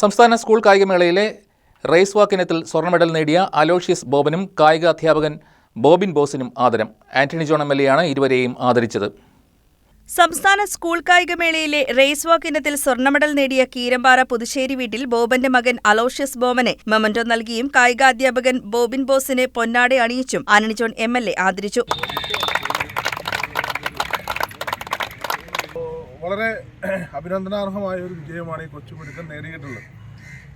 സംസ്ഥാന school കായികമേളയിലെ raise വാക്ക് ഇനത്തിൽ സ്വർണ മെഡൽ നേടിയ അലോഷ്യസ് ബോബനും കായിക അധ്യാപകൻ ബോബിൻ ബോസിനും ആദരം. ആന്റണി ജോൺ എം എൽ എയാണ് ഇരുവരെയും ആദരിച്ചത്. സംസ്ഥാന സ്കൂൾ കായികമേളയിലെ റേസ് വാക്ക് ഇനത്തിൽ സ്വർണ മെഡൽ നേടിയ കീരമ്പാറ പുതുശ്ശേരി വീട്ടിൽ ബോബന്റെ മകൻ അലോഷ്യസ് ബോബനെ മെമന്റോ നൽകിയും കായികാധ്യാപകൻ ബോബിൻ ബോസിനെ പൊന്നാടെ അണിയിച്ചും ജോൺ എം എൽ എ ആദരിച്ചു. വളരെ അഭിനന്ദനാർഹമായ ഒരു വിജയമാണ് ഈ കൊച്ചുപിടുത്തം നേടിയിട്ടുള്ളത്.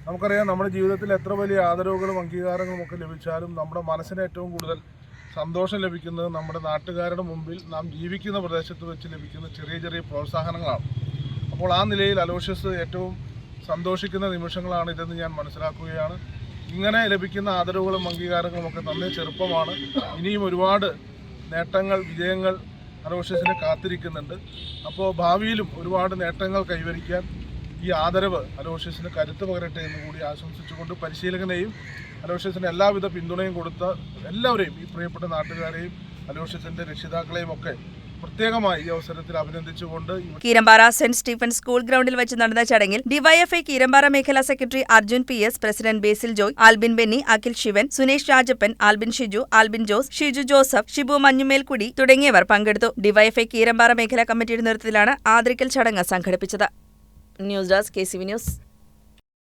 നമുക്കറിയാം നമ്മുടെ ജീവിതത്തിൽ എത്ര വലിയ ആദരവുകളും അംഗീകാരങ്ങളും ഒക്കെ ലഭിച്ചാലും നമ്മുടെ മനസ്സിന് ഏറ്റവും കൂടുതൽ സന്തോഷം ലഭിക്കുന്നത് നമ്മുടെ നാട്ടുകാരുടെ മുമ്പിൽ നാം ജീവിക്കുന്ന പ്രദേശത്ത് വെച്ച് ലഭിക്കുന്ന ചെറിയ ചെറിയ പ്രോത്സാഹനങ്ങളാണ്. അപ്പോൾ ആ നിലയിൽ അലോഷ്യസ് ഏറ്റവും സന്തോഷിക്കുന്ന നിമിഷങ്ങളാണ് ഇതെന്ന് ഞാൻ മനസ്സിലാക്കുകയാണ്. ഇങ്ങനെ ലഭിക്കുന്ന ആദരവുകളും അംഗീകാരങ്ങളും ഒക്കെ നന്നേ ചെറുപ്പമാണ്. ഇനിയും ഒരുപാട് നേട്ടങ്ങൾ വിജയങ്ങൾ അലോഷ്യസിനെ കാത്തിരിക്കുന്നുണ്ട്. അപ്പോൾ ഭാവിയിലും ഒരുപാട് നേട്ടങ്ങൾ കൈവരിക്കാൻ ഈ ആദരവ് അലോഷ്യസിന് കരുത്ത് പകരട്ടെ എന്ന് കൂടി ആശംസിച്ചുകൊണ്ട് പരിശീലകനെയും അലോഷ്യസിന് എല്ലാവിധ പിന്തുണയും കൊടുത്ത എല്ലാവരെയും ഈ പ്രിയപ്പെട്ട നാട്ടുകാരെയും അലോഷ്യസിന്റെ രക്ഷിതാക്കളെയും ഒക്കെ പ്രത്യേകമായി ഈ അവസരത്തിൽ അഭിനന്ദിച്ചുകൊണ്ട് കീരമ്പാറ സെന്റ് സ്റ്റീഫൻ സ്കൂൾ ഗ്രൗണ്ടിൽ വെച്ച് നടന്ന ചടങ്ങിൽ ഡിവൈഎഫ്ഐ കീരമ്പാറ മേഖലാ secretary Arjun P S president Basil Joy Albin Benny Akhil Shivan Sunesh Rajappan Albin Shiju Albin Jose Shiju Joseph Shibu മഞ്ഞുമേൽക്കുടി തുടങ്ങിയവർ പങ്കെടുത്തു. ഡിവൈഎഫ്ഐ കീരമ്പാറ മേഖലാ കമ്മിറ്റിയുടെ നേതൃത്വത്തിലാണ് ആദരിക്കൽ ചടങ്ങ് സംഘടിപ്പിച്ചത്. News desk K C V news.